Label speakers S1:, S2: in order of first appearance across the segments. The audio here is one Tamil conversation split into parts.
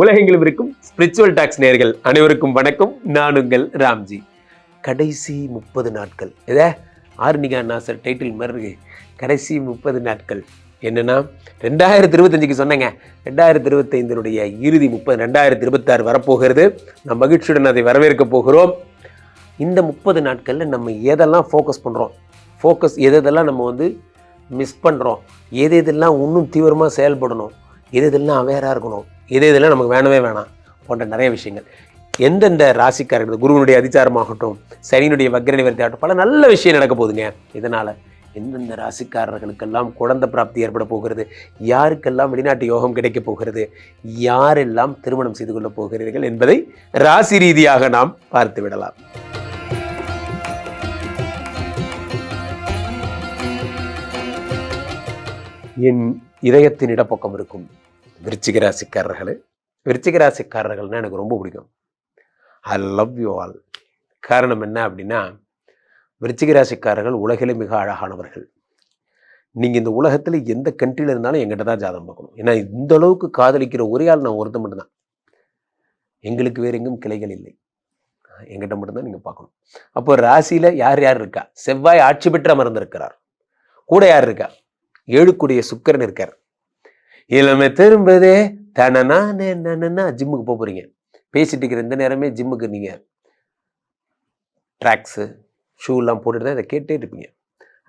S1: உலகெங்கிலும் இருக்கும் ஸ்பிரிச்சுவல் டாக்ஸ் நேர்கள் அனைவருக்கும் வணக்கம். நான் உங்கள் ராம்ஜி. கடைசி முப்பது நாட்கள். இதே ஆர்னிகா நாசர் டைட்டில் மாதிரி கடைசி முப்பது நாட்கள். என்னன்னா ரெண்டாயிரத்தி இருபத்தஞ்சுக்கு சொன்னேங்க. ரெண்டாயிரத்தி இருபத்தைந்தினுடைய இறுதி முப்பது ரெண்டாயிரத்தி இருபத்தாறு வரப்போகிறது. நம் மகிழ்ச்சியுடன் அதை வரவேற்க போகிறோம். இந்த முப்பது நாட்களில் நம்ம எதெல்லாம் ஃபோக்கஸ் பண்ணுறோம் ஃபோக்கஸ் எதெல்லாம் நம்ம வந்து மிஸ் பண்ணுறோம் எது எதெல்லாம் இன்னும் தீவிரமாக செயல்படணும்? எது எதெல்லாம் அவேராக இருக்கணும்? இதே இதெல்லாம் நமக்கு வேணவே வேணாம் போன்ற நிறைய விஷயங்கள். எந்தெந்த ராசிக்காரர்கள் குருவனுடைய அதிச்சாரமாகட்டும் சனியினுடைய வக்ர நிவர்த்தி ஆகட்டும் பல நல்ல விஷயம் நடக்க போகுதுங்க. இதனால் எந்தெந்த ராசிக்காரர்களுக்கெல்லாம் குழந்தை பிராப்தி ஏற்பட போகிறது? யாருக்கெல்லாம் வெளிநாட்டு யோகம் கிடைக்கப் போகிறது? யாரெல்லாம் திருமணம் செய்து கொள்ளப் போகிறீர்கள் என்பதை ராசி ரீதியாக நாம் பார்த்து விடலாம். என் இதயத்தின் இடப்பக்கம் இருக்கும். விருச்சிக ராசிக்காரர்களே விருச்சிக ராசிக்காரர்கள்னால் எனக்கு ரொம்ப பிடிக்கும். ஐ லவ் யூ ஆல் காரணம் என்ன அப்படின்னா விருச்சிக ராசிக்காரர்கள் உலகிலே மிக அழகானவர்கள். நீங்கள் இந்த உலகத்தில் எந்த கண்ட்ரியில் இருந்தாலும் எங்கிட்ட தான் ஜாதகம் பார்க்கணும். ஏன்னா இந்த அளவுக்கு காதலிக்கிற ஒரே ஆள் நான் ஒருத்தன் மட்டும்தான். எங்களுக்கு வேறு எங்கும் கிளைகள் இல்லை. எங்கிட்ட மட்டும்தான் நீங்கள் பார்க்கணும். அப்போ ராசியில் யார் யார் இருக்கா? செவ்வாய் ஆட்சி பெற்று இருக்கிறார் கூட யார் இருக்கா? ஏழுக்குடைய சுக்கரன் இருக்கார். இளமை திரும்பதே. தனனா நன்னா ஜிம்முக்கு போக போகிறீங்க பேசிட்டு இருக்கிற இந்த நேரமே ஜிம்முக்கு நீங்கள் ட்ராக்ஸு ஷூலாம் போட்டுட்டு தான் இதை கேட்டே இருப்பீங்க.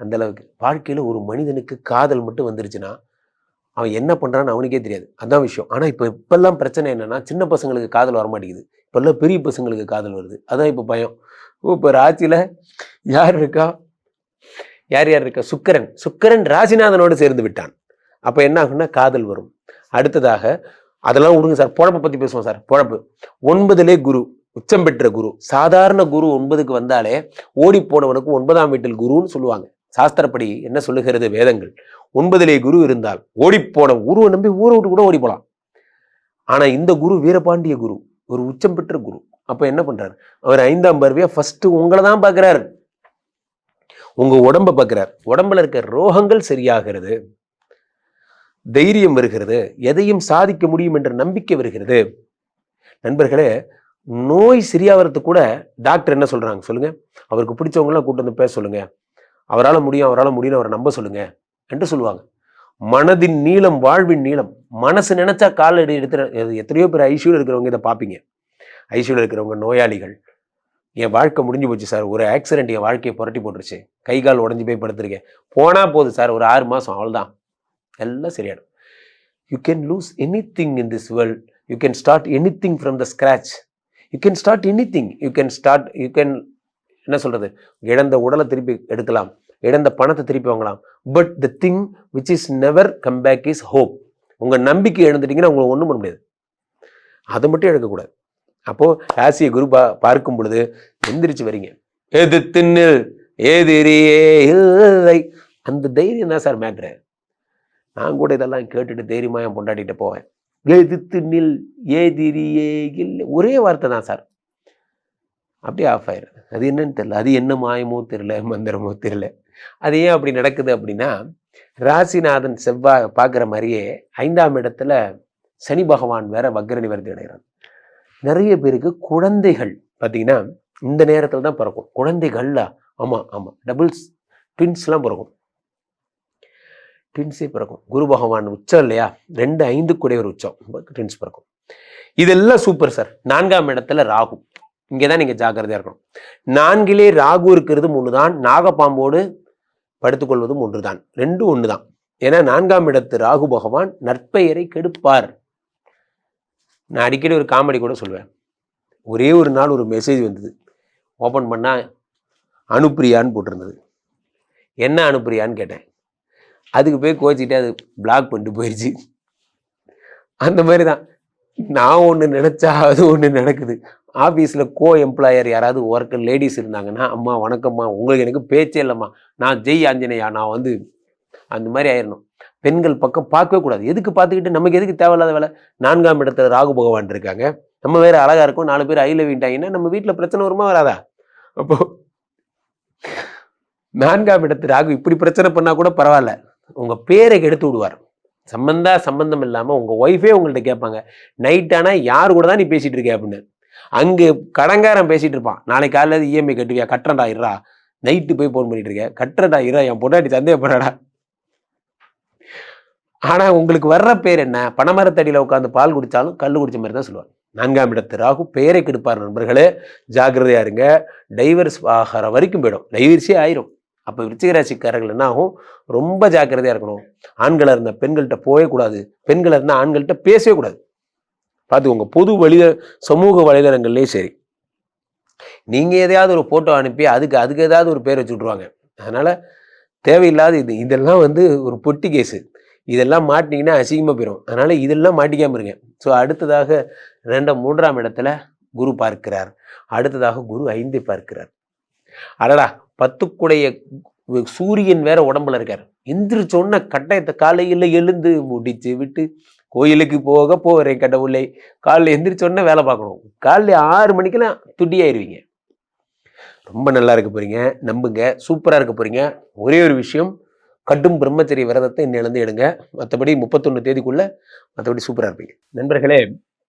S1: அந்த அளவுக்கு. வாழ்க்கையில் ஒரு மனிதனுக்கு காதல் மட்டும் வந்துருச்சுன்னா அவன் என்ன பண்ணுறான்னு அவனுக்கே தெரியாது. அதான் விஷயம். ஆனால் இப்போ இப்போல்லாம் பிரச்சனை என்னென்னா சின்ன பசங்களுக்கு காதல் வர மாட்டேங்குது இப்போல்லாம் பெரிய பசங்களுக்கு காதல் வருது. அதான் இப்போ பயம். இப்போ ராசியில் யார் இருக்கா? யார் யார் இருக்கா? சுக்கரன். சுக்கரன் ராசிநாதனோடு சேர்ந்து விட்டான். அப்போ என்ன ஆகும்னா காதல் வரும். அடுத்ததாக அதெல்லாம் விடுங்க சார் பொழப்பை பற்றி பேசுவோம் சார் பொழப்பு. ஒன்பதிலே குரு உச்சம் பெற்ற குரு. சாதாரண குரு ஒன்பதுக்கு வந்தாலே ஓடி போனவனுக்கு ஒன்பதாம் வீட்டில் குருன்னு சொல்லுவாங்க. சாஸ்திரப்படி என்ன சொல்லுகிறது வேதங்கள்? ஒன்பதிலே குரு இருந்தால் ஓடிப்போன குருவை நம்பி ஊரை விட்டு கூட ஓடி போகலாம் ஆனா இந்த குரு வீரபாண்டிய குரு ஒரு உச்சம் பெற்ற குரு. அப்போ என்ன பண்றாரு? அவர் ஐந்தாம் பார்வையா ஃபஸ்ட்டு உங்களை தான் பார்க்குறாரு. உங்க உடம்ப பார்க்குறார். உடம்புல இருக்க ரோகங்கள் சரியாகிறது. தைரியம் வருகிறது எதையும் சாதிக்க முடியும் என்ற நம்பிக்கை வருகிறது. நண்பர்களே நோய் சரியாகிறதுக்கு கூட டாக்டர் என்ன சொல்கிறாங்க சொல்லுங்கள் அவருக்கு பிடிச்சவங்களாம் கூட்டு வந்து பேச சொல்லுங்கள் அவரால் முடியும் அவரால் முடியும் அவரை நம்ப சொல்லுங்கள் என்று சொல்லுவாங்க. மனதின் நீளம் வாழ்வின் நீளம். மனசு நினச்சா கால் எடுத்து எத்தனையோ பேர் ஐசியூவில் இருக்கிறவங்க இதை பார்ப்பீங்க. ஐசியூவில் இருக்கிறவங்க நோயாளிகள். என் வாழ்க்கை முடிஞ்சு போச்சு சார். ஒரு ஆக்சிடென்ட் என் வாழ்க்கையை புரட்டி போட்டுருச்சு. கை கால் உடஞ்சி போய் படுத்துருக்கேன். போனால் போகுது சார். ஒரு ஆறு மாதம் அவ்வளோதான் எல்லாம் சரியாயிடும். You can lose anything in this world you can start anything from the scratch you can start anything you can start you can என்ன சொல்கிறது இழந்த உடலை திருப்பி எடுக்கலாம். இழந்த பணத்தை திருப்பி வாங்கலாம். But the thing which is never come back is hope உங்கள் நம்பிக்கை இழந்துட்டீங்கன்னா உங்களை ஒன்றும் பண்ண முடியாது. அதை மட்டும் எடுக்கக்கூடாது. அப்போது ராசியை குரு பா பார்க்கும் பொழுது எந்திரிச்சு வரீங்க. எது தின்னில் எதிரியே இல்லை. அந்த தைரியம் தான் சார் மேட்ரு நான் கூட இதெல்லாம் கேட்டுட்டு தைரியமாக என் பொண்டாட்டிகிட்ட போவேன். எதிர்த்து நில் ஏதிரியே இல்லை ஒரே வார்த்தை தான் சார். அப்படியே ஆஃப் ஆயிடுது. அது என்னன்னு தெரில அது என்ன மாயமோ தெரில மந்திரமோ தெரில அது ஏன் அப்படி நடக்குது அப்படின்னா ராசிநாதன் செவ்வாய் பார்க்குற மாதிரியே ஐந்தாம் இடத்துல சனி பகவான் வேற வக்ர நிவர்த்தி அடைகிறான் நிறைய பேருக்கு குழந்தைகள் பார்த்தீங்கன்னா இந்த நேரத்தில் தான் பிறக்கும். குழந்தைகள்ல ஆமாம் ஆமாம் டபுள்ஸ் ட்வின்ஸ்லாம் பிறக்கும். ட்வின்ஸே பிறக்கும். குரு பகவான் உச்சம் இல்லையா? ரெண்டு ஐந்து கூடிய ஒரு உச்சம். ட்வின்ஸ் பிறக்கும். இதெல்லாம் சூப்பர் சார் நான்காம் இடத்துல ராகு. இங்கே தான் நீங்கள் ஜாக்கிரதையாக இருக்கணும். நான்கிலே ராகு இருக்கிறது ஒன்று தான் நாகப்பாம்போடு படுத்துக்கொள்வதும் ஒன்று தான் ரெண்டும் ஒன்று தான் ஏன்னா நான்காம் இடத்து ராகு பகவான் நற்பெயரை கெடுப்பார். நான் அடிக்கடி ஒரு காமெடி கூட சொல்லுவேன் ஒரே ஒரு நாள் ஒரு மெசேஜ் வந்தது. ஓப்பன் பண்ணால் அனுப்பிரியான்னு போட்டிருந்தது. என்ன அனுப்பிரியான்னு கேட்டேன். அதுக்கு போய் கோச்சிக்கிட்டே அது பிளாக் பண்ணிட்டு போயிடுச்சு அந்த மாதிரி தான் நான் ஒன்று நினச்சா அது ஒன்று நடக்குது. ஆஃபீஸில் கோ எம்ப்ளாயர் யாராவது ஒர்க்கர் லேடிஸ் இருந்தாங்கன்னா அம்மா வணக்கம்மா. உங்களுக்கு எனக்கு பேச்சே இல்லைம்மா. நான் ஜெய் ஆஞ்சநேயா. நான் வந்து அந்த மாதிரி ஆயிடணும் பெண்கள் பக்கம் பார்க்கவே கூடாது. எதுக்கு பார்த்துக்கிட்டு நமக்கு எதுக்கு தேவையில்லாத வேலை? நான்காம் இடத்துல ராகு பகவான் இருக்காங்க. நம்ம வேறு அழகாக இருக்கும். நாலு பேர் ஐல வீட்டாங்கன்னா நம்ம வீட்டில் பிரச்சனை வருமா வராதா? அப்போ நான்காம் இடத்து ராகு இப்படி பிரச்சனை பண்ணால் கூட பரவாயில்ல. உங்க பேரை கெடுத்து விடுவார். சம்பந்தா சம்பந்தம் இல்லாமல் உங்கள் ஒய்ஃபே உங்கள்கிட்ட கேட்பாங்க நைட் ஆனால் யார் கூட தான் நீ பேசிகிட்டு இருக்க அப்படின்னு. அங்கே கடங்காரன் பேசிகிட்டு இருப்பான். நாளைக்கு காலையில் இஎம்ஐ கட்டுவியா? கட்டுறடா இருறா நைட்டு போய் ஃபோன் பண்ணிட்டு இருக்கேன். கட்டுறடா இருறா என் பொண்டாட்டி சந்தேகப்படாடா ஆனால் உங்களுக்கு வர்ற பேர் என்ன? பனைமரத்தடியில் உட்காந்து பால் குடித்தாலும் கல் குடிச்ச மாதிரி தான் சொல்லுவார். நான்காம் இடத்து ராகு பேரை கெடுப்பார் நண்பர்களே. ஜாக்கிரதையா இருங்க. டைவர்ஸ் ஆகிற வரைக்கும் போயிடும். டைவர்ஸே ஆயிரும். அப்போ விருச்சிகராசிக்காரர்கள் என்ன ஆகும்? ரொம்ப ஜாக்கிரதையாக இருக்கணும். ஆண்களாக இருந்த பெண்கள்கிட்ட போகவே கூடாது. பெண்களாக இருந்தால் ஆண்கள்கிட்ட பேசவே கூடாது. பார்த்துக்கோங்க பொது வழித சமூக வலைதளங்கள்லேயும் சரி. நீங்கள் எதையாவது ஒரு ஃபோட்டோ அனுப்பி அதுக்கு அதுக்கு ஏதாவது ஒரு பேர் வச்சு விட்ருவாங்க அதனால் தேவையில்லாத இது இதெல்லாம் வந்து ஒரு பொட்டி கேஸு இதெல்லாம் மாட்டினீங்கன்னா அசிங்கமாக போயிடும் அதனால் இதெல்லாம் மாட்டிக்காமல் இருங்க. ஸோ அடுத்ததாக ரெண்டாம் மூன்றாம் இடத்துல குரு பார்க்கிறார். அடுத்ததாக குரு ஐந்தை பார்க்கிறார். அடடா பத்துக்குடைய சூரியன் வேற உடம்புல இருக்கார். எந்திரிச்சோன்ன கட்டாயத்தை காலையில் எழுந்து முடிச்சு விட்டு கோயிலுக்கு போக போகிறேன் கடவுளை. காலைல எந்திரிச்சோன்னே வேலை பார்க்கணும். காலைல ஆறு மணிக்கெல்லாம் துடியாயிருவீங்க ஆயிருவீங்க ரொம்ப நல்லா இருக்க போறீங்க. நம்புங்க. சூப்பராக இருக்க போறீங்க. ஒரே ஒரு விஷயம் கட்டும் பிரம்மச்சரிய விரதத்தை இன்னிலிருந்து எடுங்க. மற்றபடி முப்பத்தொன்று தேதிக்குள்ளே மற்றபடி சூப்பராக இருப்பீங்க. நண்பர்களே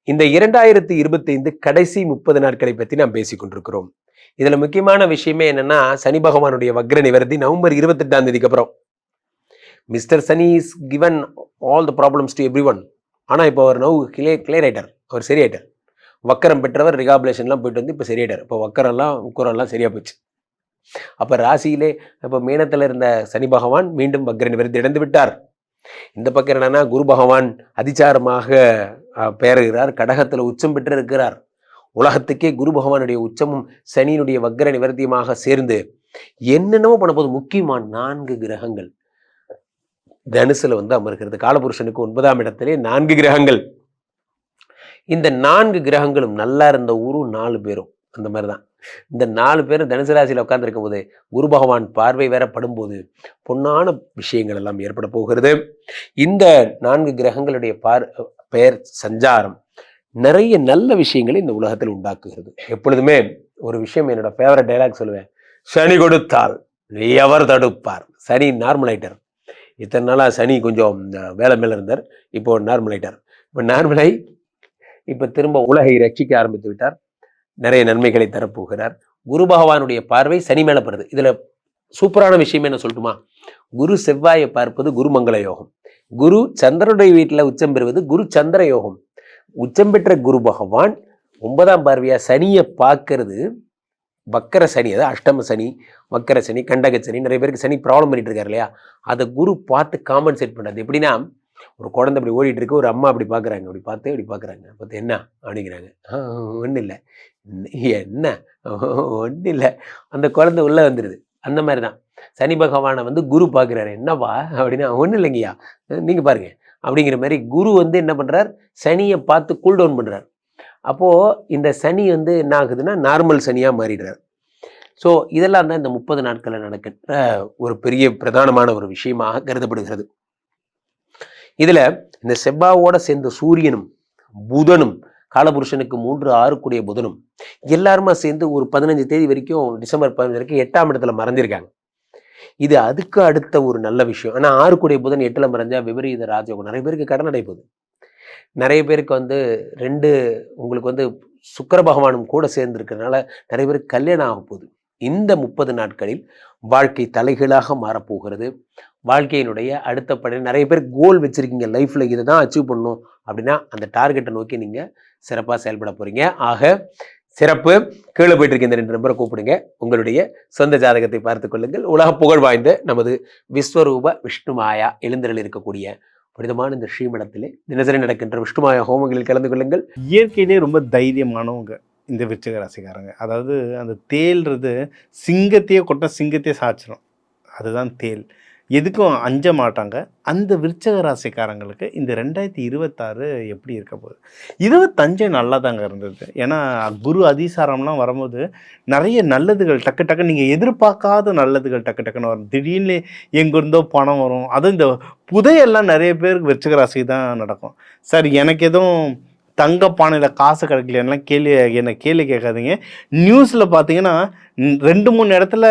S1: இந்த இரண்டாயிரத்தி இருபத்தைந்து கடைசி முப்பது நாட்களை பற்றி நாம் பேசிக்கொண்டிருக்கிறோம். இதில் முக்கியமான விஷயமே என்னன்னா சனி பகவானுடைய வக்ர நிவர்த்தி நவம்பர் இருபத்தெட்டாம் தேதிக்கு அப்புறம். Mister Sani is given all the problems to everyone ஆனால் இப்போ அவர் நவ் கிளே கிளியர் அவர் சரியாயிட்டார். வக்கரம் பெற்றவர் ரிகாபுலேஷன்லாம் போயிட்டு வந்து இப்போ சரியாயிட்டார். இப்போ வக்கரம்லாம் உக்கரெல்லாம் சரியாக போச்சு. அப்போ ராசியிலே இப்போ மீனத்தில் இருந்த சனி பகவான் மீண்டும் வக்ர நிவர்த்தி இழந்து விட்டார். இந்த பக்கம் என்னன்னா குரு பகவான் அதிச்சாரமாக அஹ், பெயர்கிறார் கடகத்தில் உச்சம் பெற்று இருக்கிறார் உலகத்துக்கே குரு பகவானுடைய உச்சமும் சனியினுடைய வக்ர நிவர்த்தியுமாக சேர்ந்து என்னென்னமோ பண்ண போது முக்கியமான நான்கு கிரகங்கள். தனுசுல வந்து அமர்கிறது. காலபுருஷனுக்கு ஒன்பதாம் இடத்திலே நான்கு கிரகங்கள். இந்த நான்கு கிரகங்களும் நல்லா இருந்த ஊரும் நாலு பேரும். அந்த மாதிரி தான் இந்த நாலு பேரும் தனுசு ராசியில் உட்காந்துருக்கும் போது குரு பகவான் பார்வை வேற படும்போது பொன்னான விஷயங்கள் எல்லாம் ஏற்பட போகிறது. இந்த நான்கு கிரகங்களுடைய பார் பெயர் சஞ்சாரம். நிறைய நல்ல விஷயங்களை இந்த உலகத்தில் உண்டாக்குகிறது. எப்பொழுதுமே ஒரு விஷயம் என்னோட ஃபேவரட் டைலாக் சொல்லுவேன். சனி கொடுத்தால் எவர் தடுப்பார்? சனி நார்மல் இத்தனை நாளாக சனி கொஞ்சம் இந்த வேலை மேலே இருந்தார். இப்போ நார்மல் இப்போ நார்மலாகி இப்போ திரும்ப உலகை ரட்சிக்க ஆரம்பித்து விட்டார். நிறைய நன்மைகளை தரப்போகிறார். குரு பகவானுடைய பார்வை சனி மேலே படுது. இதில் சூப்பரான விஷயம் என்ன சொல்லட்டுமா? குரு செவ்வாயை பார்ப்பது குருமங்கள யோகம். குரு சந்திரனுடைய வீட்டில் உச்சம் பெறுவது குரு சந்திர யோகம். உச்சம் பெற்ற குரு பகவான் ஒன்பதாம் பார்வையாக சனியை பார்க்கறது வக்கர சனி அதாவது அஷ்டம சனி வக்கர சனி கண்டக சனி நிறைய பேருக்கு சனி ப்ராப்ளம் பண்ணிட்டு இருக்காரு இல்லையா? அதை குரு பார்த்து காம்பன்சேட் பண்ணுறது எப்படின்னா ஒரு குழந்தை அப்படி ஓடிட்டு இருக்கு ஒரு அம்மா அப்படி பார்க்குறாங்க. அப்படி பார்த்து அப்படி பார்க்குறாங்க. பார்த்து என்ன அப்படிங்கிறாங்க ஒன்றும் இல்லை. என்ன? ஒன்றும் இல்லை. அந்த குழந்தை உள்ளே வந்துடுது அந்த மாதிரி தான் சனி பகவானை வந்து குரு பார்க்குறாரு. என்னப்பா? அப்படின்னா ஒன்றும் இல்லைங்கய்யா. நீங்கள் பாருங்கள் அப்படிங்கிற மாதிரி குரு வந்து என்ன பண்ணுறார் சனியை பார்த்து கூல் டவுன் பண்ணுறார் அப்போது இந்த சனி வந்து என்ன ஆகுதுன்னா நார்மல் சனியாக மாறிடுறார். ஸோ இதெல்லாம் தான் இந்த முப்பது நாட்களில் நடக்கின்ற ஒரு பெரிய பிரதானமான ஒரு விஷயமாக கருதப்படுகிறது. இதில் இந்த செவ்வாவோடு சேர்ந்த சூரியனும் புதனும் காலபுருஷனுக்கு மூன்று ஆறு கூடிய புதனும் எல்லாருமா சேர்ந்து ஒரு பதினஞ்சு தேதி வரைக்கும் டிசம்பர் பதினஞ்சு வரைக்கும் எட்டாம் இடத்துல மறைஞ்சிருக்காங்க. இது அதுக்கு அடுத்த ஒரு நல்ல விஷயம். ஆனால் ஆறு கூடிய புதன் எட்டில் மறைஞ்சா விபரீத ராஜயோகம். நிறைய பேருக்கு கடன் அடைப்போகுது நிறைய பேருக்கு வந்து ரெண்டு உங்களுக்கு வந்து சுக்கர பகவானும் கூட சேர்ந்துருக்கிறதுனால நிறைய பேருக்கு கல்யாணம் ஆக போகுது. இந்த முப்பது நாட்களில் வாழ்க்கை தலைகீழாக மாறப்போகிறது. வாழ்க்கையினுடைய அடுத்த படி நிறைய பேர் கோல் வச்சுருக்கீங்க. லைஃப்பில் இதை தான் அச்சீவ் பண்ணணும் அப்படின்னா அந்த டார்கெட்டை நோக்கி நீங்கள் சிறப்பாக செயல்பட போகிறீங்க ஆக சிறப்பு. கீழே போயிட்டு இருக்க இந்த ரெண்டு நம்பரை கூப்பிடுங்க. உங்களுடைய சொந்த ஜாதகத்தை பார்த்துக் கொள்ளுங்கள். உலக புகழ் வாய்ந்த நமது விஸ்வரூப விஷ்ணுமாயா எழுந்தரில் இருக்கக்கூடிய புனிதமான இந்த ஸ்ரீமடத்திலே தினசரி நடக்கின்ற விஷ்ணுமாயா ஹோமங்களில் கலந்து கொள்ளுங்கள்.
S2: இயற்கையிலே ரொம்ப தைரியமானவங்க இந்த விருச்சிக ராசிக்காரங்க. அதாவது அந்த தேல்றது சிங்கத்தையே கொட்ட சிங்கத்தையே சாய்ச்சிரும். அதுதான் தேல் எதுக்கும் அஞ்ச மாட்டாங்க. அந்த விருச்சக ராசிக்காரங்களுக்கு இந்த ரெண்டாயிரத்தி இருபத்தாறு எப்படி இருக்க போகுது? இருபத்தஞ்சு நல்லா தாங்க இருந்தது. ஏன்னா குரு அதிசாரம்லாம் வரும்போது நிறைய நல்லதுகள் டக்கு டக்கு நீங்கள் எதிர்பார்க்காத நல்லதுகள் டக்கு டக்குன்னு வரும். திடீர்னு எங்கிருந்தோ பணம் வரும். அதுவும் இந்த புதையெல்லாம் நிறைய பேருக்கு விருச்சக ராசி தான் நடக்கும். சார் எனக்கு எதுவும் தங்க பானையில் காசு கிடைக்கலன்னா கேள்வி என்ன கேள்வி கேட்காதீங்க. நியூஸில் பார்த்தீங்கன்னா ரெண்டு மூணு இடத்துல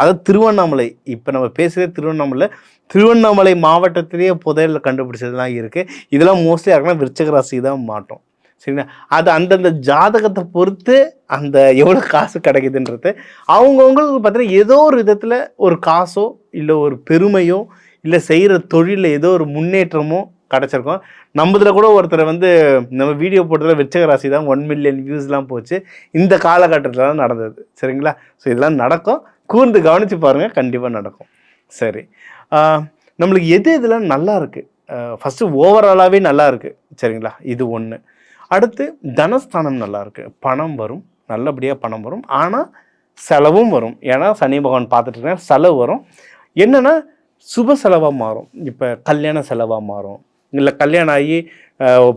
S2: அதாவது திருவண்ணாமலை. இப்போ நம்ம பேசுகிறது திருவண்ணாமலை. திருவண்ணாமலை மாவட்டத்திலேயே புதையல் கண்டுபிடிச்சதுலாம் இருக்குது இதெல்லாம் மோஸ்ட்லி யாருக்குன்னா விருச்சக ராசி தான் மாட்டோம். சரிங்களா? அது அந்தந்த ஜாதகத்தை பொறுத்து அந்த எவ்வளோ காசு கிடைக்குதுன்றது. அவங்கவுங்களுக்கு பார்த்தீங்கன்னா ஏதோ ஒரு விதத்தில் ஒரு காசோ இல்லை ஒரு பெருமையோ இல்லை செய்கிற தொழிலில் ஏதோ ஒரு முன்னேற்றமோ கிடச்சிருக்கும். நம்மதில் கூட ஒருத்தர் வந்து நம்ம வீடியோ போட்டதில் விருச்சக ராசி தான் ஒன் மில்லியன் வியூஸ்லாம் போச்சு. இந்த காலகட்டத்தில் நடந்தது. சரிங்களா? ஸோ இதெல்லாம் நடக்கும். கூர்ந்து கவனித்து பாருங்கள் கண்டிப்பாக நடக்கும். சரி. நம்மளுக்கு எது இதெல்லாம் நல்லா இருக்குது ஃபஸ்ட்டு ஓவராலாகவே நல்லா இருக்குது சரிங்களா? இது ஒன்று அடுத்து தனஸ்தானம் நல்லா இருக்குது பணம் வரும். நல்லபடியாக பணம் வரும். ஆனால் செலவும் வரும். ஏன்னா சனி பகவான் பார்த்துட்டு இருக்கேன் செலவு வரும். என்னென்னா சுப செலவாக மாறும். இப்போ கல்யாண செலவாக மாறும். இல்லை கல்யாணம் ஆகி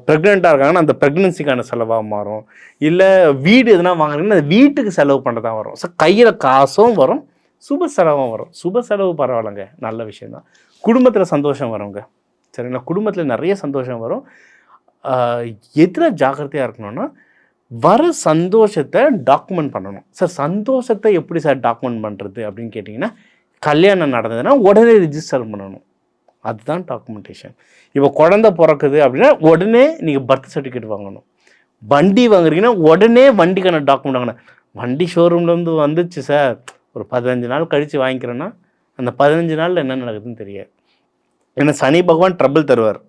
S2: ப்ரெக்னெண்ட்டாக இருக்காங்கன்னா அந்த ப்ரெக்னென்சிக்கான செலவாக மாறும். இல்லை வீடு எதுனா வாங்குறீங்கன்னா அந்த வீட்டுக்கு செலவு பண்ணுறதா வரும். ஸோ கையில் காசும் வரும் சுப செலவும் வரும். சுப செலவு பரவாயில்லைங்க. நல்ல விஷயந்தான் குடும்பத்தில் சந்தோஷம் வருங்க. சரிங்களா? குடும்பத்தில் நிறைய சந்தோஷம் வரும். எதில் ஜாக்கிரதையாக இருக்கணும்னா வர சந்தோஷத்தை டாக்குமெண்ட் பண்ணணும். சார் சந்தோஷத்தை எப்படி சார் டாக்குமெண்ட் பண்ணுறது அப்படின்னு கேட்டிங்கன்னா கல்யாணம் நடந்ததுன்னா உடனே ரிஜிஸ்டர் பண்ணணும். அதுதான் டாக்குமெண்டேஷன் இப்போ குழந்த பிறக்குது அப்படின்னா உடனே நீங்கள் பர்த் சர்டிஃபிகேட் வாங்கணும். வண்டி வாங்குறீங்கன்னா உடனே வண்டிக்கான டாக்குமெண்ட் வாங்கணும். வண்டி ஷோரூம்லேருந்து வந்துச்சு சார். ஒரு பதினஞ்சு நாள் கழித்து வாங்கிக்கிறேன்னா அந்த பதினஞ்சு நாளில் என்ன நடக்குதுன்னு தெரியாது. ஏன்னா சனி பகவான் ட்ரபிள் தருவார்.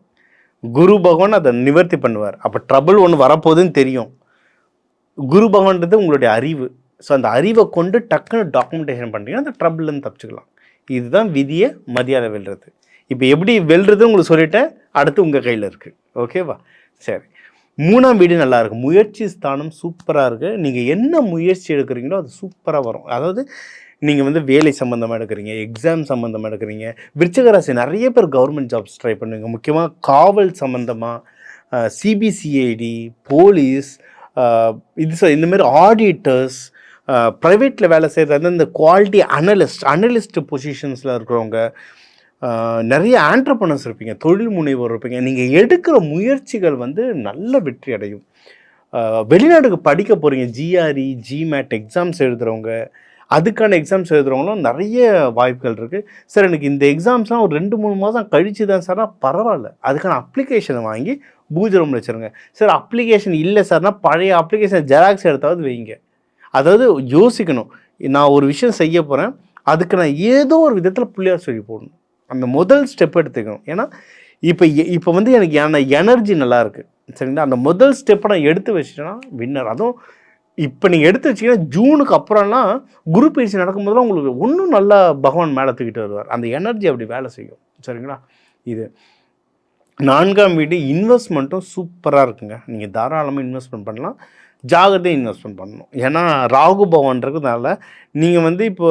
S2: குரு பகவான் அதை நிவர்த்தி பண்ணுவார். அப்போ ட்ரபிள் ஒன்று வரப்போகுதுன்னு தெரியும். குரு பகவான்றது உங்களுடைய அறிவு. ஸோ அந்த அறிவை கொண்டு டக்குன்னு டாக்குமெண்டேஷன் பண்ணிட்டீங்கன்னா அந்த ட்ரபிள்லேருந்து தப்பிச்சுக்கலாம். இதுதான் விதியை மதியாதை வெல்றது. இப்போ எப்படி வெல்றது உங்களுக்கு சொல்லிட்டேன். அடுத்து உங்கள் கையில் இருக்குது ஓகேவா சரி. மூணாம் வீடு நல்லாயிருக்கு முயற்சி ஸ்தானம் சூப்பராக இருக்குது நீங்கள் என்ன முயற்சி எடுக்கிறீங்களோ அது சூப்பராக வரும். அதாவது நீங்கள் வந்து வேலை சம்மந்தமாக எடுக்கிறீங்க எக்ஸாம் சம்மந்தமாக எடுக்கிறீங்க விருச்சகராசி நிறைய பேர் கவர்மெண்ட் ஜாப்ஸ் ட்ரை பண்ணுவீங்க. முக்கியமாக காவல் சம்மந்தமாக சிபிசிஐடி போலீஸ் இது ச- ஆடிட்டர்ஸ் ப்ரைவேட்டில் வேலை செய்கிறது இந்த குவாலிட்டி அனலிஸ்ட் அனலிஸ்ட் பொசிஷன்ஸில் இருக்கிறவங்க நிறைய ஆண்டர்பனர்ஸ் இருப்பீங்க தொழில் முனைவோர் இருப்பீங்க. நீங்கள் எடுக்கிற முயற்சிகள் வந்து நல்ல வெற்றி அடையும். வெளிநாடுக்கு வெளிநாட்டுக்கு படிக்க போகிறீங்க ஜிஆர்இ ஜிமேட் எக்ஸாம்ஸ் எழுதுகிறவங்க அதுக்கான எக்ஸாம்ஸ் எழுதுகிறவங்களும் நிறைய வாய்ப்புகள் இருக்குது சார் எனக்கு இந்த எக்ஸாம்ஸ்லாம் ஒரு ரெண்டு மூணு மாதம் கழிச்சு தான் சார்னா பரவாயில்ல. அதுக்கான அப்ளிகேஷனை வாங்கி பூஜை ரூமில் வச்சுருங்க. சார் அப்ளிகேஷன் இல்லை சார்னா பழைய அப்ளிகேஷன் ஜெராக்ஸ் எடுத்தாவது வைங்க. அதாவது யோசிக்கணும். நான் ஒரு விஷயம் செய்ய போகிறேன் அதுக்கு நான் ஏதோ ஒரு விதத்தில் புள்ளியார் சொல்லி போடணும். அந்த முதல் ஸ்டெப் எடுத்துக்கணும். ஏன்னா இப்போ இப்போ வந்து எனக்கு என எனர்ஜி நல்லா இருக்குது சரிங்களா? அந்த முதல் ஸ்டெப்பை நான் எடுத்து வச்சிட்டேன்னா வின்னர் அதுவும் இப்போ நீங்கள் எடுத்து வச்சிங்கன்னா ஜூனுக்கு அப்புறம்லாம் குரு பயிற்சி நடக்கும்போதெல்லாம் உங்களுக்கு இன்னும் நல்லா பகவான் மேலே தூக்கிட்டு வருவார். அந்த எனர்ஜி அப்படி வேலை செய்யும். சரிங்களா? இது. நான்காம் வீடு இன்வெஸ்ட்மெண்ட்டும் சூப்பராக இருக்குங்க. நீங்கள் தாராளமாக இன்வெஸ்ட்மெண்ட் பண்ணலாம். ஜாகிரதையாக இன்வெஸ்ட்மெண்ட் பண்ணணும். ஏன்னா ராகு பவன்றதுனால நீங்கள் வந்து இப்போ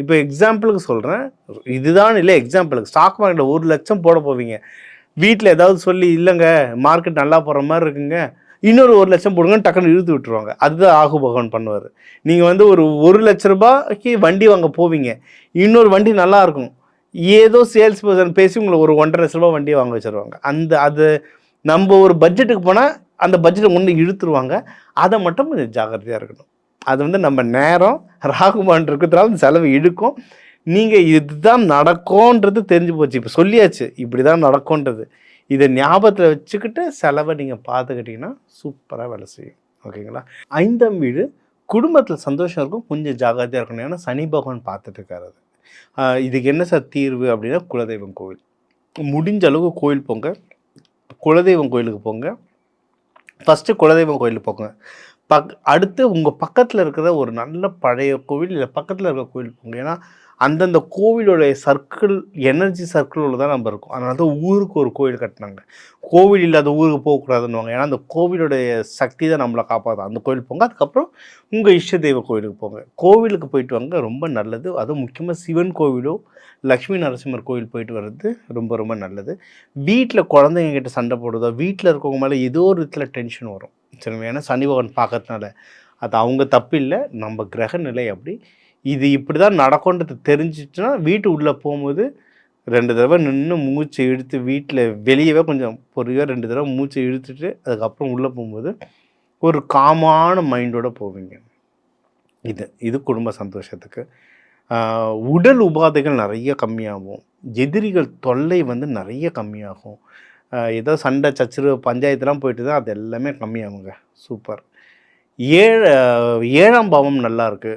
S2: இப்போ எக்ஸாம்பிளுக்கு சொல்கிறேன் இதுதான் இல்லை எக்ஸாம்பிளுக்கு ஸ்டாக் மார்க்கெட்டில் ஒரு லட்சம் போட போவீங்க. வீட்டில் ஏதாவது சொல்லி இல்லைங்க மார்க்கெட் நல்லா போகிற மாதிரி இருக்குங்க. இன்னொரு ஒரு லட்சம் போடுங்க டக்குன்னு இழுத்து விட்டுருவாங்க. அதுதான் ஆகு பகவான் பண்ணுவார். நீங்கள் வந்து ஒரு ஒரு லட்ச ரூபாய்க்கு வண்டி வாங்க போவீங்க. இன்னொரு வண்டி நல்லா இருக்கும். ஏதோ சேல்ஸ் பர்சன் பேசி உங்களை ஒரு ஒன்றரை லட்ச ரூபா வண்டியை வாங்க வச்சுருவாங்க. அந்த அது நம்ம ஒரு பட்ஜெட்டுக்கு போனால் அந்த பட்ஜெட்டை ஒன்று இழுத்துருவாங்க. அதை மட்டும் கொஞ்சம் ஜாக்கிரதையாக இருக்கணும். அது வந்து நம்ம நேரம் ராகுமான் இருக்கிறதுனால அந்த செலவு இழுக்கும். நீங்கள் இதுதான் நடக்கும்ன்றது தெரிஞ்சு போச்சு. இப்போ சொல்லியாச்சு இப்படி தான் நடக்கும்ன்றது. இதை ஞாபகத்தில் வச்சுக்கிட்டு செலவை நீங்கள் பார்த்துக்கிட்டிங்கன்னா சூப்பராக வேலை செய்யும். ஓகேங்களா? ஐந்தாம் வீடு குடும்பத்தில் சந்தோஷம் இருக்கும். கொஞ்சம் ஜாகிரதையாக இருக்கணும். ஏன்னா சனி பகவான் பார்த்துட்டு இருக்காரு அது. இதுக்கு என்ன சார் தீர்வு அப்படின்னா குலதெய்வம் கோவில். முடிஞ்ச அளவுக்கு கோயில் போங்க. குலதெய்வம் கோயிலுக்கு போங்க. ஃபஸ்ட்டு குலதெய்வம் கோயிலுக்கு போங்க. பக் அடுத்து உங்கள் பக்கத்தில் இருக்கிற ஒரு நல்ல பழைய கோவில் இல்லை பக்கத்தில் இருக்கிற கோவில் போங்க. ஏன்னா அந்தந்த கோவிலுடைய சர்க்கிள் எனர்ஜி சர்க்கிளில் தான் நம்ம இருக்கோம். அதனால தான் ஊருக்கு ஒரு கோவில் கட்டினாங்க. கோவில் இல்லாத ஊருக்கு போகக்கூடாதுன்னுவாங்க. ஏன்னா அந்த கோவிலுடைய சக்தி தான் நம்மளை காப்பாற்றும் அந்த கோவில் போங்க அதுக்கப்புறம் உங்கள் இஷ்ட தெய்வ கோவிலுக்கு போங்க. கோவிலுக்கு போயிட்டு வாங்க ரொம்ப நல்லது. அதுவும் முக்கியமாக சிவன் கோவிலோ லக்ஷ்மி நரசிம்மர் கோவில் போயிட்டு வர்றது ரொம்ப ரொம்ப நல்லது. வீட்டில் குழந்தைங்க கிட்ட சண்டை போடுதோ வீட்டில் இருக்கவங்க மேலே ஏதோ ஒரு விதத்தில் டென்ஷன் வரும். சரி ஏன்னா சனி பகவான் பார்க்கறதுனால. அது அவங்க தப்பு இல்லை. நம்ம கிரக நிலை அப்படி இது இப்படி தான் நடக்கும்ன்றது தெரிஞ்சிச்சுன்னா வீட்டு உள்ளே போகும்போது ரெண்டு தடவை நின்று மூச்சு இழுத்து வீட்டில் வெளியவே கொஞ்சம் பொறுமையாக ரெண்டு தடவை மூச்சு இழுத்துட்டு அதுக்கப்புறம் உள்ளே போகும்போது ஒரு காமான மைண்டோட போவீங்க. இது இது குடும்ப சந்தோஷத்துக்கு. உடல் உபாதைகள் நிறைய கம்மியாகும். எதிரிகள் தொல்லை வந்து நிறைய கம்மியாகும். ஏதோ சண்டை சச்சரவு பஞ்சாயத்துலாம் போயிட்டு தான் அது எல்லாமே கம்மியாகுங்க. சூப்பர். ஏழ ஏழாம் பாவம் நல்லாயிருக்கு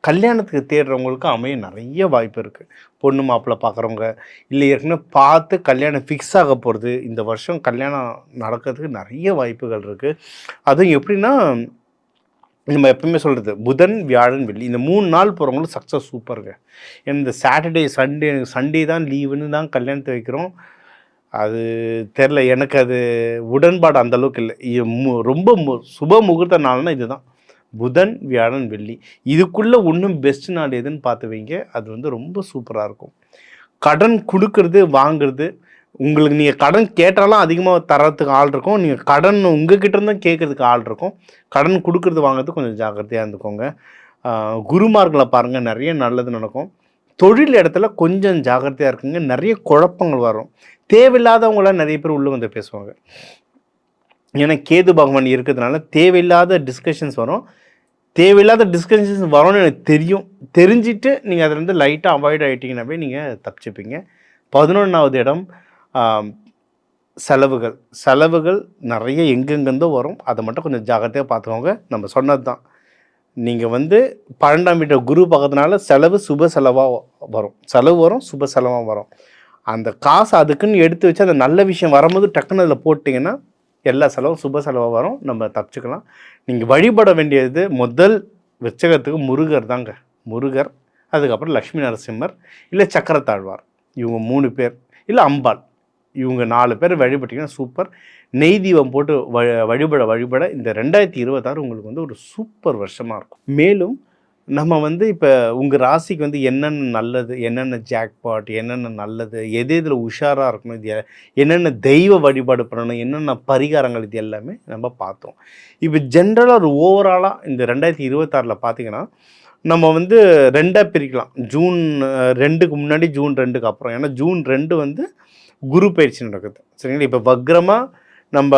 S2: கல்யாணத்துக்கு தேடுறவங்களுக்கு அமைய நிறைய வாய்ப்பு இருக்குது பொண்ணு மாப்பிள்ளை பார்க்குறவங்க இல்லை ஏற்கனவே பார்த்து கல்யாணம் ஃபிக்ஸ் ஆக போகிறது இந்த வருஷம் கல்யாணம் நடக்கிறதுக்கு நிறைய வாய்ப்புகள் இருக்குது அதுவும் எப்படின்னா நம்ம எப்பவுமே சொல்கிறது புதன் வியாழன் வெள்ளி இந்த மூணு நாள் போகிறவங்களும் சக்ஸஸ் சூப்பருங்க இந்த சாட்டர்டே சண்டே எனக்கு சண்டே தான் லீவுன்னு தான் கல்யாணத்தை வைக்கிறோம். அது தெரில எனக்கு அது உடன்பாடு அந்தளவுக்கு இல்லை. மு- ரொம்ப மு- சுப முகூர்த்த நாள்னால் இதுதான். புதன் வியாழன் வெள்ளி. இதுக்குள்ளே இன்னும் பெஸ்ட் நாள் எதுன்னு பார்த்து வைங்க. அது வந்து ரொம்ப சூப்பராக இருக்கும். கடன் கொடுக்கறது வாங்குறது. உங்களுக்கு நீங்கள் கடன் கேட்டாலும் அதிகமாக தரத்துக்கு ஆள் இருக்கும். நீங்கள் கடன் உங்கள் இருந்தால் கேட்கறதுக்கு ஆள் இருக்கும். கடன் கொடுக்கறது வாங்குறது கொஞ்சம் ஜாக்கிரதையாக இருந்துக்கோங்க. குருமார்களை பாருங்கள் நிறைய நல்லது நடக்கும். தொழில் இடத்துல கொஞ்சம் ஜாக்கிரதையாக இருக்குங்க. நிறைய குழப்பங்கள் வரும். தேவையில்லாதவங்களாம் நிறைய பேர் உள்ளே வந்து பேசுவாங்க. ஏன்னா கேது பகவான் இருக்கிறதுனால தேவையில்லாத டிஸ்கஷன்ஸ் வரும். தேவையில்லாத டிஸ்கஷன்ஸ் வரும்னு எனக்கு தெரியும். தெரிஞ்சிட்டு நீங்கள் அதுலேருந்து லைட்டாக அவாய்ட் ஆகிட்டீங்கன்னாவே நீங்கள் தப்பிச்சுப்பீங்க. பதினொன்றாவது இடம் செலவுகள். செலவுகள் நிறைய எங்கெங்கேருந்தோ வரும். அதை மட்டும் கொஞ்சம் ஜாக்கிரதையாக பார்த்துக்கோங்க. நம்ம சொன்னது தான் நீங்கள் வந்து பன்னெண்டாம் வீட்டை குரு பக்கத்தினால செலவு சுப செலவாக வரும். செலவு வரும் சுப செலவாக வரும். அந்த காசு அதுக்குன்னு எடுத்து வச்சு அந்த நல்ல விஷயம் வரும்போது டக்குன்னு அதில் போட்டிங்கன்னா எல்லா செலவும் சுப செலவாக வரும். நம்ம தப்பிச்சுக்கலாம். நீங்கள் வழிபட வேண்டியது முதல் விச்சகத்துக்கு முருகர் தாங்க. முருகர் அதுக்கப்புறம் லக்ஷ்மி நரசிம்மர் இல்லை சக்கரத்தாழ்வார். இவங்க மூணு பேர் இல்லை அம்பாள். இவங்க நாலு பேர் வழிபட்டிங்கன்னா சூப்பர். நெய் தீபம் போட்டு வ வழிபட வழிபட இந்த ரெண்டாயிரத்தி இருபத்தாறு உங்களுக்கு வந்து ஒரு சூப்பர் வருஷமாக இருக்கும். மேலும் நம்ம வந்து இப்போ உங்கள் ராசிக்கு வந்து என்னென்ன நல்லது என்னென்ன ஜாக்பாட் என்னென்ன நல்லது எது எதில் உஷாராக இருக்கணும் இது என்னென்ன தெய்வ வழிபாடு பண்ணணும் என்னென்ன பரிகாரங்கள் இது எல்லாமே நம்ம பார்த்தோம். இப்போ ஜென்ரலாக ஒரு ஓவராலாக இந்த ரெண்டாயிரத்தி இருபத்தாறில் பார்த்தீங்கன்னா நம்ம வந்து ரெண்டாக பிரிக்கலாம். ஜூன் ரெண்டுக்கு முன்னாடி ஜூன் ரெண்டுக்கு அப்புறம். ஏன்னா ஜூன் ரெண்டு வந்து குரு பயிற்சி நடக்குது. சரிங்களா? இப்போ வக்ரமாக நம்ம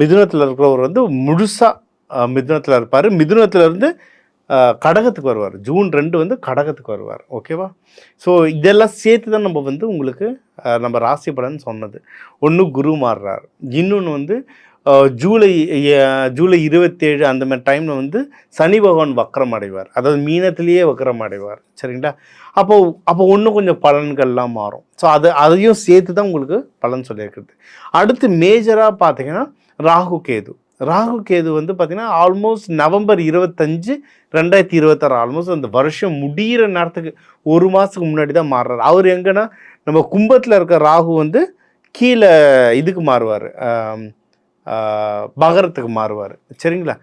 S2: மிதுனத்தில் இருக்கிறவர் வந்து முழுசாக மிதுனத்தில் இருப்பார். மிதுனத்துலேருந்து இருந்து கடகத்துக்கு வருவார். ஜூன் ரெண்டு வந்து கடகத்துக்கு வருவார். ஓகேவா ஸோ இதெல்லாம் சேர்த்து தான் நம்ம வந்து உங்களுக்கு நம்ம ராசி பலன் சொன்னது. ஒன்று குரு மாறுறார். இன்னொன்று வந்து ஜூலை ஜூலை இருபத்தேழு அந்த மாதிரி டைமில் வந்து சனி பகவான் வக்கரம் அடைவார். அதாவது மீனத்திலேயே வக்கரம் அடைவார். சரிங்களா? அப்போ அப்போ ஒன்றும் கொஞ்சம் பலன்கள்லாம் மாறும். ஸோ அது அதையும் சேர்த்து தான் உங்களுக்கு பலன் சொல்லியிருக்கிறது. அடுத்து மேஜராக பார்த்தீங்கன்னா ராகு கேது. ராகு கேது வந்து பார்த்திங்கன்னா ஆல்மோஸ்ட் நவம்பர் இருபத்தஞ்சு ரெண்டாயிரத்தி இருபத்தாறு ஆல்மோஸ்ட் அந்த வருஷம் முடிகிற நேரத்துக்கு ஒரு மாதத்துக்கு முன்னாடி தான் மாறுறாரு. அவர் எங்கன்னா நம்ம கும்பத்தில் இருக்க ராகு வந்து கீழே இதுக்கு மாறுவார். பகரத்துக்கு மாறுவார். சரிங்களா?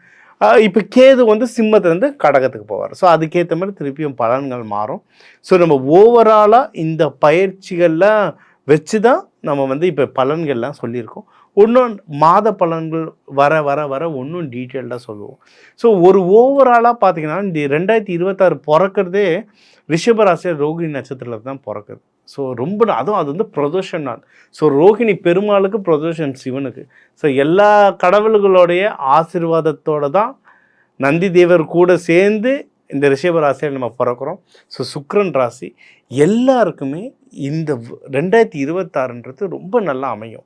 S2: இப்போ கேது வந்து சிம்மத்துலேருந்து கடகத்துக்கு போவார். ஸோ அதுக்கேற்ற மாதிரி திருப்பியும் பலன்கள் மாறும். ஸோ நம்ம ஓவராலாக இந்த பயிற்சிகள்லாம் வச்சு தான் நம்ம வந்து இப்போ பலன்கள்லாம் சொல்லியிருக்கோம். இன்னும் மாத பலன்கள் வர வர வர இன்னும் டீட்டெயில்டாக சொல்லுவோம். ஸோ ஒரு ஓவராலாக பார்த்தீங்கன்னா இந்த ரெண்டாயிரத்தி இருபத்தாறு பிறக்கிறதே ரிஷபராசியில் ரோகிணி நட்சத்திரத்தில் தான் பிறக்குது. ஸோ ரொம்ப அதுவும் அது வந்து பிரதோஷம் நாள். ஸோ ரோகிணி பெருமாளுக்கு பிரதோஷன் சிவனுக்கு. ஸோ எல்லா கடவுள்களுடைய ஆசீர்வாதத்தோட தான் நந்தி தேவர் கூட சேர்ந்து இந்த ரிஷப ராசியில் நம்ம பிறக்கிறோம். ஸோ சுக்ரன் ராசி எல்லாருக்குமே இந்த ரெண்டாயிரத்தி இருபத்தாறுன்றது ரொம்ப நல்லா அமையும்.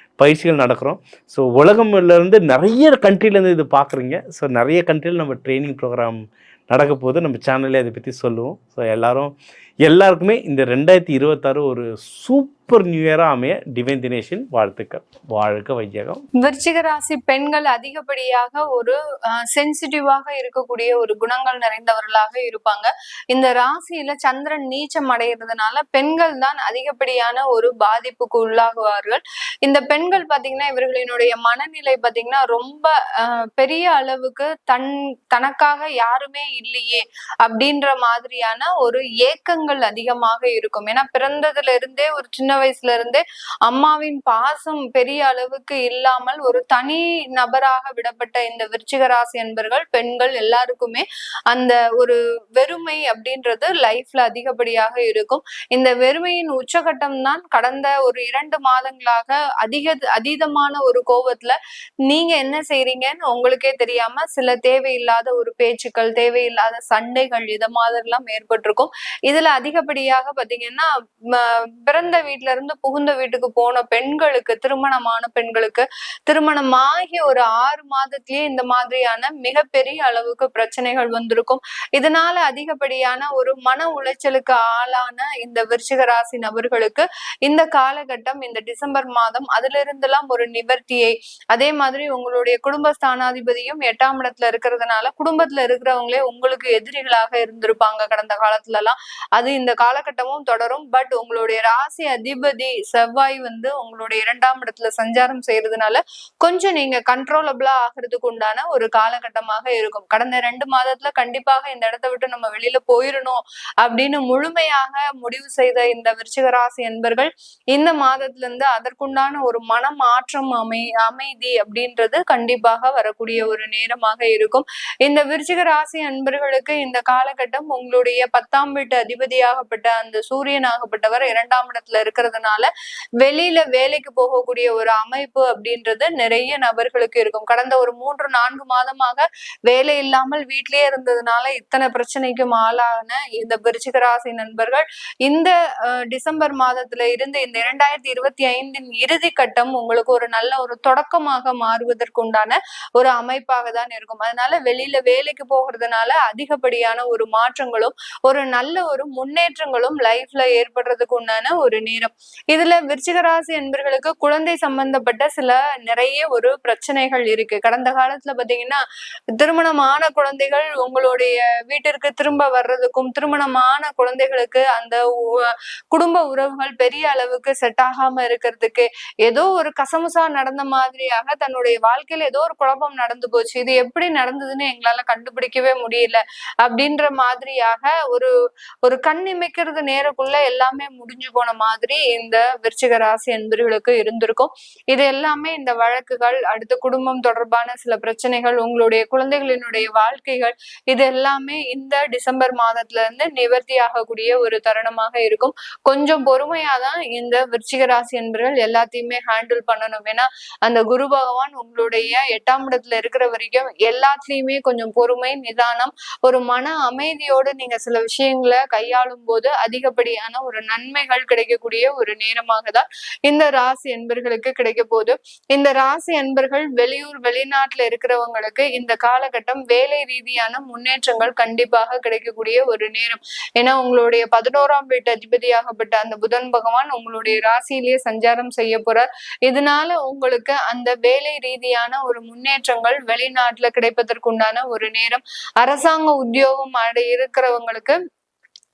S2: பயிற்சிகள் நடக்கிறோம். ஸோ உலகம்லேருந்து நிறைய கண்ட்ரிலேருந்து இது பார்க்குறீங்க. ஸோ நிறைய கண்ட்ரியில் நம்ம ட்ரைனிங் ப்ரோக்ராம் நடக்க போது நம்ம சேனல்லே அதை பற்றி சொல்லுவோம். ஸோ எல்லோரும் எல்லாருக்குமே இந்த ரெண்டாயிரத்தி இருபத்தாறு ஒரு சூப்பர் நியூ இயராக அமைய டிவைன் தினேஷின் வாழ்த்துக்கள். வாழ்க வையகம்.
S3: விருச்சிக ராசி பெண்கள் அதிகப்படியாக ஒரு சென்சிட்டிவாக இருக்கக்கூடிய ஒரு குணங்கள் நிறைந்தவர்களாக இருப்பாங்க. இந்த ராசியில சந்திரன் நீச்சம் அடைகிறதுனால பெண்கள் தான் அதிகப்படியான ஒரு பாதிப்புக்கு உள்ளாகுவார்கள். இந்த பெண்கள் பாத்தீங்கன்னா இவர்களினுடைய மனநிலை பாத்தீங்கன்னா ரொம்ப ஆஹ், பெரிய அளவுக்கு தன் தனக்காக யாருமே இல்லையே அப்படின்ற மாதிரியான ஒரு ஏக்கங்கள் அதிகமாக இருக்கும். ஏன்னா பிறந்ததுல இருந்தே ஒரு சின்ன வயசுல இருந்தே அம்மாவின் பாசம் பெரிய அளவுக்கு இல்லாமல் ஒரு தனி நபராக விடப்பட்ட இந்த விருச்சிகராசி என்பர்கள் பெண்கள் எல்லாருக்குமே அந்த ஒரு வெறுமை அப்படின்றது லைஃப்ல அதிகப்படியாக இருக்கும். இந்த வெறுமையின் உச்சகட்டம் தான் கடந்த ஒரு இரண்டு மாதங்களாக அதிக அதீதமான ஒரு கோபத்துல நீங்க என்ன செய்றீங்கன்னு உங்களுக்கே தெரியாம சில தேவையில்லாத ஒரு பேச்சுக்கள் தேவையில்லாத சண்டைகள் இது மாதிரிலாம் ஏற்பட்டிருக்கும். இதுல அதிகப்படியாக பாத்தீங்கன்னா பிறந்த வீட்ல இருந்து புகுந்த வீட்டுக்கு போன பெண்களுக்கு திருமணமான பெண்களுக்கு திருமணமாகி ஒரு ஆறு மாதத்திலேயே இந்த மாதிரியான மிகப்பெரிய அளவுக்கு பிரச்சனைகள் வந்திருக்கும். இதனால அதிகப்படியான ஒரு மன உளைச்சலுக்கு ஆளான இந்த விருச்சிக ராசி நபர்களுக்கு இந்த காலகட்டம் இந்த டிசம்பர் மாதம் அதுல இருந்தெல்லாம் ஒரு நிவர்த்தியை அதே மாதிரி உங்களுடைய குடும்ப ஸ்தானாதிபதியும் எட்டாம் இடத்துல இருக்கிறதுனால குடும்பத்துல இருக்கிறவங்களே உங்களுக்கு எதிரிகளாக இருந்திருப்பாங்க கடந்த காலத்துல எல்லாம் அது இந்த காலகட்டமும் தொடரும். பட் உங்களுடைய ராசி அதிபதி செவ்வாய் வந்து உங்களுடைய இரண்டாம் இடத்துல சஞ்சாரம் செய்யறதுனால கொஞ்சம் நீங்க கண்ட்ரோலபிளா ஆகிறதுக்கு உண்டான ஒரு காலகட்டமாக இருக்கும். கடந்த ரெண்டு மாதத்துல கண்டிப்பாக இந்த இடத்த விட்டு நம்ம வெளியில போயிடணும் அப்படின்னு முழுமையாக முடிவு செய்த இந்த விருச்சிக ராசி என்பர்கள் இந்த மாதத்துல இருந்து அதற்குண்டான ஒரு மனமாற்றம் அமை அமைதி அப்படின்றது கண்டிப்பாக வரக்கூடிய ஒரு நேரமாக இருக்கும். இந்த விருச்சிக ராசி அன்பர்களுக்கு இந்த காலகட்டம் உங்களுடைய பத்தாம் வீட்டு அதிபதி அதிபதியாகப்பட்ட அந்த சூரியனாகப்பட்டவர் இரண்டாம் இடத்துல இருக்கிறதுனால வெளியில வேலைக்கு போகக்கூடிய ஒரு அமைப்பு அப்படின்றது நிறைய நபர்களுக்கு இருக்கும். கடந்த ஒரு மூன்று நான்கு மாதமாக வேலை இல்லாமல் வீட்டிலேயே இருந்ததுனால இத்தனை பிரச்சனைக்கும் ஆளான இந்த விருச்சிக ராசி நண்பர்கள் இந்த அஹ், டிசம்பர் மாதத்துல இருந்து இந்த இரண்டாயிரத்தி இருபத்தி ஐந்தின் இறுதி கட்டம் உங்களுக்கு ஒரு நல்ல ஒரு தொடக்கமாக மாறுவதற்குண்டான ஒரு அமைப்பாக தான் இருக்கும். அதனால வெளியில வேலைக்கு போகிறதுனால அதிகப்படியான ஒரு மாற்றங்களும் ஒரு நல்ல ஒரு முன்னேற்றங்களும் லைஃப்ல ஏற்படுறதுக்கு உண்டான ஒரு நேரம். இதுல விருச்சிக ராசி என்பர்களுக்கு குழந்தை சம்பந்தப்பட்ட சில நிறைய ஒரு பிரச்சனைகள் இருக்கு. கடந்த காலத்துல பாத்தீங்கன்னா திருமணமான குழந்தைகள் உங்களுடைய வீட்டிற்கு திரும்ப வர்றதுக்கும் திருமணமான குழந்தைகளுக்கு அந்த குடும்ப உறவுகள் பெரிய அளவுக்கு செட் ஆகாம இருக்கிறதுக்கு ஏதோ ஒரு கசமுசா நடந்த மாதிரியாக தன்னுடைய வாழ்க்கையில ஏதோ ஒரு குழப்பம் நடந்து போச்சு. இது எப்படி நடந்ததுன்னு எங்களால கண்டுபிடிக்கவே முடியல. அப்படின்ற மாதிரியாக ஒரு ஒரு க கண் இமைக்கிறது நேரக்குள்ள எல்லாமே முடிஞ்சு போன மாதிரி இந்த விருச்சிக ராசி என்பர்களுக்கு இருந்திருக்கும். இது எல்லாமே இந்த வழக்குகள் அடுத்த குடும்பம் தொடர்பான சில பிரச்சனைகள் உங்களுடைய குழந்தைகளினுடைய வாழ்க்கைகள் இது எல்லாமே இந்த டிசம்பர் மாதத்துல இருந்து நிவர்த்தி ஆகக்கூடிய ஒரு தருணமாக இருக்கும். கொஞ்சம் பொறுமையா தான் இந்த விருச்சிக ராசி என்பர்கள் எல்லாத்தையுமே ஹேண்டில் பண்ணணும். ஏன்னா அந்த குரு பகவான் உங்களுடைய எட்டாம் இடத்துல இருக்கிற வரைக்கும் எல்லாத்துலயுமே கொஞ்சம் பொறுமை நிதானம் ஒரு மன அமைதியோடு நீங்க சில விஷயங்களை கையாளும் போது அதிகப்படியான ஒரு நன்மைகள் கிடைக்கக்கூடிய ஒரு நேரமாக தான் இந்த ராசி என்பர்களுக்கு கிடைக்க போகுது. இந்த ராசி என்பர்கள் வெளியூர் வெளிநாட்டுல இருக்கிறவங்களுக்கு இந்த காலகட்டம் வேலை ரீதியான முன்னேற்றங்கள் கண்டிப்பாக கிடைக்கக்கூடிய ஒரு நேரம். ஏன்னா உங்களுடைய பதினோராம் வீட்டு அதிபதியாகப்பட்ட அந்த புதன் பகவான் உங்களுடைய ராசியிலேயே சஞ்சாரம் செய்ய போறார். இதனால உங்களுக்கு அந்த வேலை ரீதியான ஒரு முன்னேற்றங்கள் வெளிநாட்டுல கிடைப்பதற்குண்டான ஒரு நேரம். அரசாங்க உத்தியோகம் அடை இருக்கிறவங்களுக்கு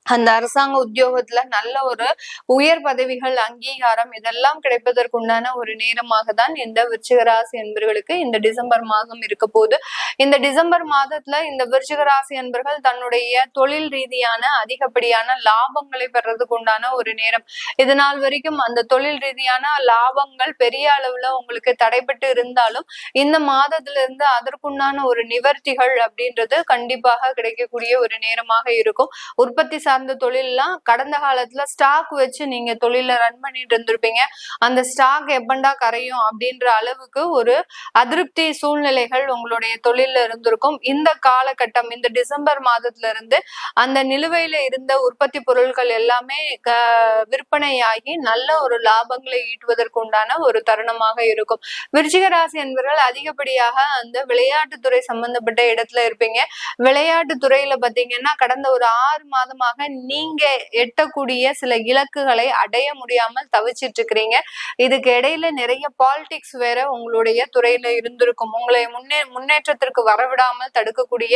S3: அந்த அரசாங்க உத்தியோகத்துல நல்ல ஒரு உயர் பதவிகள் அங்கீகாரம் இதெல்லாம் கிடைப்பதற்குண்டான ஒரு நேரமாக தான் இந்த விருச்சிகராசி என்பர்களுக்கு இந்த டிசம்பர் மாதம் இருக்க போது இந்த டிசம்பர் மாதத்துல இந்த விருச்சிகராசி என்பர்கள் தன்னுடைய தொழில் ரீதியான அதிகப்படியான லாபங்களை பெறதுக்கு உண்டான ஒரு நேரம். இது நாள் வரைக்கும் அந்த தொழில் ரீதியான லாபங்கள் பெரிய அளவுல உங்களுக்கு தடைபட்டு இருந்தாலும் இந்த மாதத்துல இருந்து அதற்குண்டான ஒரு நிவர்த்திகள் அப்படின்றது கண்டிப்பாக கிடைக்கக்கூடிய ஒரு நேரமாக இருக்கும். உற்பத்தி சார்ந்த தொழில்லாம் கடந்த காலத்துல ஸ்டாக் வச்சு நீங்க தொழில ரன் பண்ணிட்டு இருந்திருப்பீங்க. அந்த ஸ்டாக் எப்பண்டா கரையும் அப்படின்ற அளவுக்கு ஒரு அதிருப்தி சூழ்நிலைகள் உங்களுடைய தொழில இருந்திருக்கும். இந்த காலகட்டம் இந்த டிசம்பர் மாதத்துல இருந்து அந்த நிலுவையில இருந்த உற்பத்தி பொருட்கள் எல்லாமே க- விற்பனையாகி நல்ல ஒரு லாபங்களை ஈட்டுவதற்கு உண்டான ஒரு தருணமாக இருக்கும். விருச்சிக ராசி என்பவர்கள் அதிகப்படியாக அந்த விளையாட்டுத்துறை சம்பந்தப்பட்ட இடத்துல இருப்பீங்க. விளையாட்டு துறையில பாத்தீங்கன்னா கடந்த ஒரு ஆறு மாதமாக நீங்க எட்டக்கூடிய சில இலக்குகளை அடைய முடியாமல் தவிச்சிட்டு இருக்கிறீங்க இதுக்கு இடையில நிறைய பாலிடிக்ஸ் வேற உங்களுடைய துறையில இருந்திருக்கும். உங்களை முன்னே முன்னேற்றத்திற்கு வரவிடாமல் தடுக்கக்கூடிய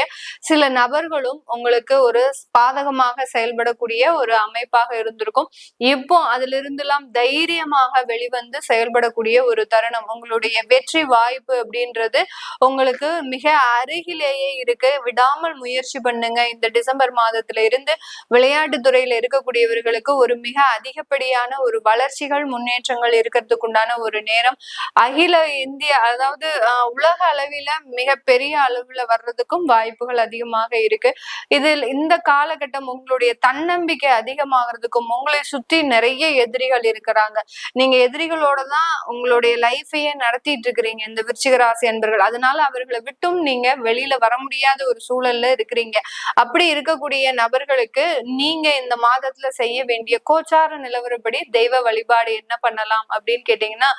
S3: சில நபர்களும் உங்களுக்கு ஒரு பாதகமாக செயல்படக்கூடிய ஒரு அமைப்பாக இருந்திருக்கும். இப்போ அதுல இருந்தெல்லாம் தைரியமாக வெளிவந்து செயல்படக்கூடிய ஒரு தருணம். உங்களுடைய வெற்றி வாய்ப்பு அப்படின்றது உங்களுக்கு மிக அருகிலேயே இருக்கு. விடாமல் முயற்சி பண்ணுங்க. இந்த டிசம்பர் மாதத்துல இருந்து விளையாட்டு துறையில இருக்கக்கூடியவர்களுக்கு ஒரு மிக அதிகப்படியான ஒரு வளர்ச்சிகள் முன்னேற்றங்கள் இருக்கிறதுக்கு உண்டான ஒரு நேரம். அகில இந்திய அதாவது உலக அளவில மிக பெரிய அளவுல வர்றதுக்கும் வாய்ப்புகள் அதிகமாக இருக்கு. இதில் இந்த காலகட்டம் உங்களுடைய தன்னம்பிக்கை அதிகமாகிறதுக்கும் உங்களை சுத்தி நிறைய எதிரிகள் இருக்கிறாங்க. நீங்க எதிரிகளோட தான் உங்களுடைய லைஃபையே நடத்திட்டு இருக்கிறீங்க இந்த விருச்சிக ராசி அன்பர்கள். அதனால அவர்களை விட்டும் நீங்க வெளியில வர முடியாத ஒரு சூழல்ல இருக்கிறீங்க. அப்படி இருக்கக்கூடிய நபர்களுக்கு நீங்க இந்த மாதத்துல செய்ய வேண்டிய கோச்சார நிலவரப்படி தெய்வ வழிபாடு என்ன பண்ணலாம் அப்படின்னு கேட்டீங்கன்னா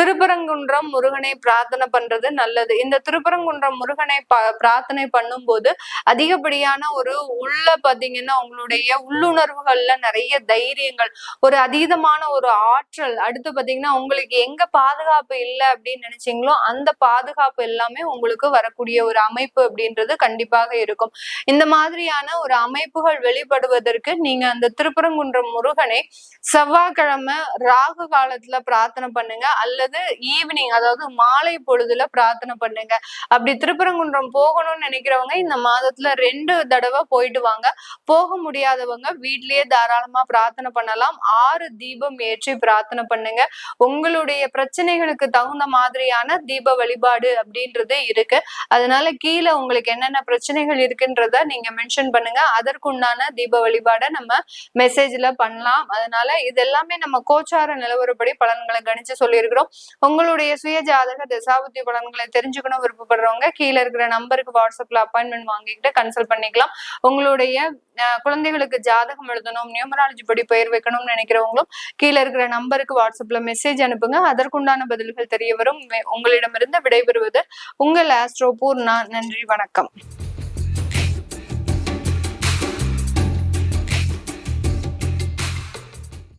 S3: திருப்பரங்குன்றம் முருகனை பிரார்த்தனை பண்றது நல்லது. இந்த திருப்பரங்குன்றம் முருகனை பிரார்த்தனை பண்ணும்போது அதிகப்படியான ஒரு உள்ள பாத்தீங்கன்னா உங்களுடைய உள்ளுணர்வுகள்ல நிறைய தைரியங்கள் ஒரு அதீதமான ஒரு ஆற்றல் அடுத்து பாத்தீங்கன்னா உங்களுக்கு எங்க பாதுகாப்பு இல்லை அப்படின்னு நினைச்சீங்களோ அந்த பாதுகாப்பு எல்லாமே உங்களுக்கு வரக்கூடிய ஒரு அமைப்பு அப்படின்றது கண்டிப்பாக இருக்கும். இந்த மாதிரியான ஒரு அமைப்புகள் வெளிப்படுவதற்கு நீங்க அந்த திருப்பரங்குன்றம் முருகனை செவ்வாய்க்கிழமை ராகு காலத்துல பிரார்த்தனை பண்ணுங்க. அல்லது ஈவினிங் அதாவது மாலை பொழுதுல பிரார்த்தனை பண்ணுங்க. அப்படி திருப்பரங்குன்றம் போகணும்னு நினைக்கிறவங்க இந்த மாதத்துல ரெண்டு தடவை போயிட்டு வாங்க. போக முடியாதவங்க வீட்லயே தாராளமா பிரார்த்தனை பண்ணலாம். ஆறு தீபம் ஏற்றி பிரார்த்தனை பண்ணுங்க. உங்களுடைய பிரச்சனைகளுக்கு தகுந்த மாதிரியான தீப வழிபாடு அப்படின்றது இருக்கு. அதனால கீழே உங்களுக்கு என்னென்ன பிரச்சனைகள் இருக்குன்றத நீங்க மென்ஷன் பண்ணுங்க. அதற்குண்டான தீப வழிபாடை நம்ம மெசேஜ்ல பண்ணலாம். அதனால இது எல்லாமே நம்ம கோச்சார நிலவரப்படி பலன்களை கணிச்சு சொல்லியிருக்கிறோம். உங்களுடைய சுய ஜாதக தசாபுத்தி பலன்களை தெரிஞ்சுக்கணும் விருப்பப்படுறவங்க கீழே இருக்கிற நம்பருக்கு வாட்ஸ்அப்ல அப்பாயின்மெண்ட் வாங்கிக்கிட்டு கன்சல்ட் பண்ணிக்கலாம். உங்களுடைய அஹ், குழந்தைகளுக்கு ஜாதகம் எழுதணும் நியூமராலஜி படி பெயர் வைக்கணும்னு நினைக்கிறவங்களும் கீழே இருக்கிற நம்பருக்கு வாட்ஸ்அப்ல மெசேஜ் அனுப்புங்க. அதற்குண்டான பதில்கள் தெரிய வரும். உங்களிடமிருந்து விடைபெறுவது உங்கள் ஆஸ்ட்ரோ பூர்ணா நன்றி வணக்கம்.